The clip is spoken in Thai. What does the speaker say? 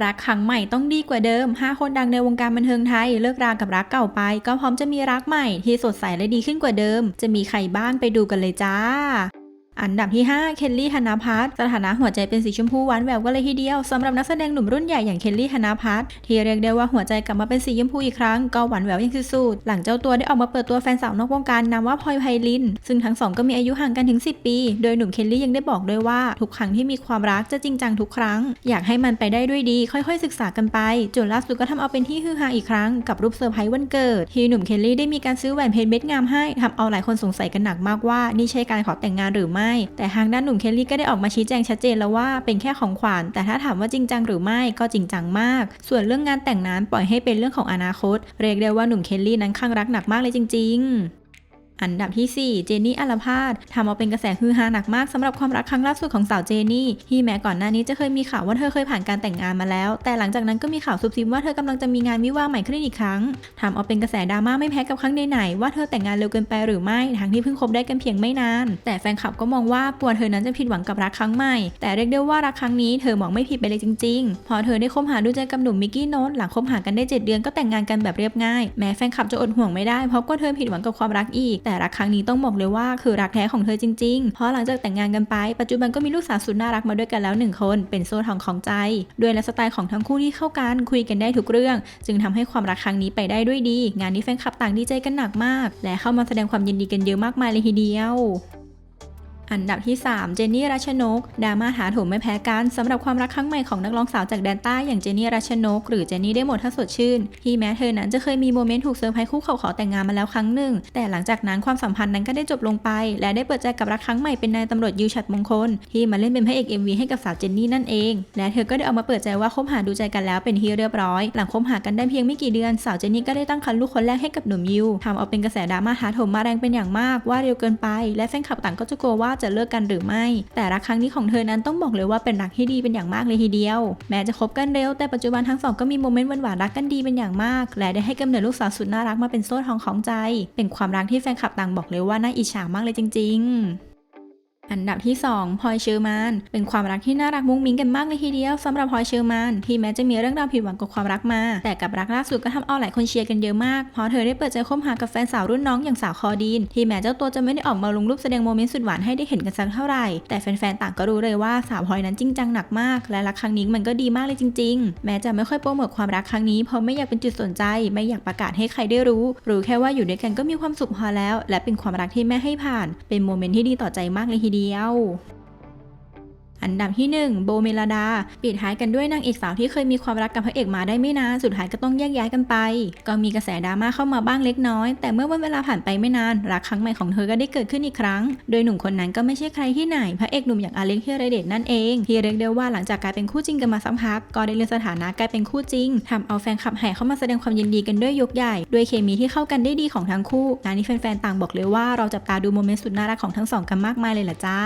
รักครั้งใหม่ต้องดีกว่าเดิม 5 คนดังในวงการบันเทิงไทย เลิกรากับรักเก่าไป ก็พร้อมจะมีรักใหม่ที่สดใสและดีขึ้นกว่าเดิม จะมีใครบ้างไปดูกันเลยจ้า อันดับที่ 5 เคลลี่ธนาพัฒสถานะหัวใจเป็นสีชมพูหวานแหววกันเลยทีเดียวสำหรับนักแสดงหนุ่มรุ่นใหญ่อย่างเคลลี่ธนาพัฒที่เรียกได้ว่าหัวใจกลับมาเป็นสีชมพูอีกครั้งก็หวานแหววอย่างสุดๆหลังเจ้าตัวได้ออกมาเปิดตัวแฟนสาวนอกวงการนามว่าพลอยไพลิน ซึ่งทั้งสองก็มีอายุห่างกันถึง 10 ปี โดยหนุ่มเคลลี่ยังได้บอกด้วยว่า ทุกครั้งที่มีความรักจะจริงจังทุกครั้ง อยากให้มันไปได้ด้วยดี ค่อยๆ ศึกษากันไปจนล่าสุดก็ทำเอาเป็นที่ฮือฮาอีกครั้งกับรูปเซอร์ไพรส์วันเกิดที่หนุ่มเคลลี่ได้มีการซื้อแหวนเพชรเม็ดงามให้ทำเอาหลายคนสงสัยกันหนักมากว่านี่ใช่การขอแต่งงานหรือไม่แต่ทางด้านหนุ่มเคลลี่ก็ได้ออกมาชี้แจงชัดเจนแล้วว่าเป็นแค่ของขวัญแต่ถ้าถามว่าจริงจังหรือไม่ก็จริงจังมาก ส่วนเรื่องงานแต่งนั้นปล่อยให้เป็นเรื่องของอนาคต เรียกได้ว่าหนุ่มเคลลี่นั้นข้างรักหนักมากเลยจริง ๆ อันดับที่ 4 เจนนี่อัลพาดทำเอาเป็นกระแสฮือฮาหนักมากสำหรับความรักครั้งล่าสุดของสาวเจนี่ ที่แม้ก่อนหน้านี้จะเคยมีข่าวว่าเธอเคยผ่านการแต่งงานมาแล้ว แต่หลังจากนั้นก็มีข่าวซุบซิบว่าเธอกำลังจะมีงานวิวาใหม่ขึ้นอีกครั้งทำเอาเป็นกระแสดราม่าไม่แพ้กับครั้งไหนๆว่าเธอแต่งงานเร็วเกินไปหรือไม่ทั้งที่เพิ่งคบได้กันเพียงไม่นาน แต่แฟนคลับก็มองว่ากลัวเธอนั้นจะผิดหวังกับรักครั้งใหม่ แต่เรียกได้ว่ารักครั้งนี้เธอมองไม่ผิดไปเลยจริง ๆ พอเธอได้คบหาดูใจกับหนุ่มมิกกี้โนตหลังคบหากันได้เจ็ดเดือนก็แต่งงานกันแบบเรียบง่ายแม้แฟนคลับจะอดห่วงไม่ได้เพราะก็เธอผิดหวังกับความรักอีกแต่แต่รักครั้งนี้ต้องบอกเลยว่าคือรักแท้ของเธอจริงๆ เพราะหลังจากแต่งงานกันไป ปัจจุบันก็มีลูกสาวสุดน่ารักมาด้วยกันแล้วหนึ่งคน เป็นโซ่ทองของใจ ด้วยและสไตล์ของทั้งคู่ที่เข้ากันคุยกันได้ทุกเรื่อง จึงทำให้ความรักครั้งนี้ไปได้ด้วยดี งานนี้แฟนคลับต่างดีใจกันหนักมาก และเข้ามาแสดงความยินดีกันเยอะมากมายเลยทีเดียว อันดับที่ 3 เจนนี่รัชนกดราม่าถาโถมไม่แพ้กันสำหรับความรักครั้งใหม่ของนักร้องสาวจากแดนใต้อย่างเจนนี่รัชนก หรือเจนนี่ได้หมดถ้าสดชื่น ที่แม้เธอนั้นจะเคยมีโมเมนต์ถูกเซอร์ไพรส์คู่เขาขอแต่งงานมาแล้วครั้งหนึ่ง แต่หลังจากนั้นความสัมพันธ์นั้นก็ได้จบลงไป และได้เปิดใจกับรักครั้งใหม่เป็นนายตำรวจยูชัดมงคล ที่มาเล่นเป็นพระเอก MV ให้กับสาวเจนนี่นั่นเอง และเธอก็ได้ออกมาเปิดใจว่าคบหาดูใจกันแล้วเป็นที่เรียบร้อย หลังคบหากันได้เพียงไม่กี่เดือนสาวเจนนี่ก็ได้ตั้งครรภ์ลูกคนแรกให้กับหนุ่มยูทำเอาเป็นกระแสดราม่าถาโถมมาแรงเป็นอย่างมากว่าเร็วเกินไป และแฟนคลับต่างก็จะกลัวว่าจะเลิกกันหรือไม่ แต่รักครั้งนี้ของเธอนั้นต้องบอกเลยว่าเป็นรักที่ดีเป็นอย่างมากเลยทีเดียว แม้จะคบกันเร็วแต่ปัจจุบันทั้งสองก็มีโมเมนต์หวานๆรักกันดีเป็นอย่างมาก และได้ให้กำเนิดลูกสาวสุดน่ารักมาเป็นโซ่ทองของใจ เป็นความรักที่แฟนคลับต่างบอกเลยว่าน่าอิจฉามากเลยจริง ๆ อันดับที่2พลอยเชอร์มานเป็นความรักที่น่ารักมุ้งมิ้งกันมากเลยทีเดียวสำหรับพลอยเชอร์มานที่แม้จะมีเรื่องราวผิดหวังกับความรักมา แต่กับรักล่าสุดก็ทำเอาหลายคนเชียร์กันเยอะมากเพราะเธอได้เปิดใจคบหากับแฟนสาวรุ่นน้องอย่างสาวคอดีน ที่แม้เจ้าตัวจะไม่ได้ออกมาลงรูปแสดงโมเมนต์สุดหวานให้ได้เห็นกันสักเท่าไหร่ แต่แฟนๆต่างก็รู้เลยว่าสาวพลอยนั้นจริงจังหนักมาก และรักครั้งนี้มันก็ดีมากเลยจริง ๆ แม้จะไม่ค่อยโปรโมทความรักครั้งนี้เพราะไม่อยากเป็นจุดสนใจ ไม่อยากประกาศให้ใครได้รู้รู้แค่ว่าอยู่ด้วยกันก็มีความสุขพอแล้ว และเป็นความรักที่แม่ให้ผ่าน เป็นโมเมนต์ที่ดีต่อใจมากเลยทีเดียว อันดับที่ 1 โบเมลดา ปิดท้ายกันด้วยนางเอกสาวที่เคยมีความรักกับพระเอกมาได้ไม่นานสุดท้ายก็ต้องแยกย้ายกันไป ก็มีกระแสดราม่าเข้ามาบ้างเล็กน้อย แต่เมื่อวันเวลาผ่านไปไม่นานรักครั้งใหม่ของเธอก็ได้เกิดขึ้นอีกครั้ง โดยหนุ่มคนนั้นก็ไม่ใช่ใครที่ไหนพระเอกหนุ่มอย่างอเล็กเฮียเรเดตนั่นเองที่เรียกได้ว่าหลังจากกลายเป็นคู่จริงกันมาสักพักก็ได้เลื่อนสถานะกลายเป็นคู่จริงทำเอาแฟนคลับแห่เข้ามาแสดงความยินดีกันด้วยยกใหญ่ด้วยเคมีที่เข้ากันได้ดีของทั้งคู่งานนี้แฟนๆต่างบอกเลยว่าเราจับตาดูโมเมนต์สุดน่ารักของทั้งสองกันมากมายเลยล่ะจ้า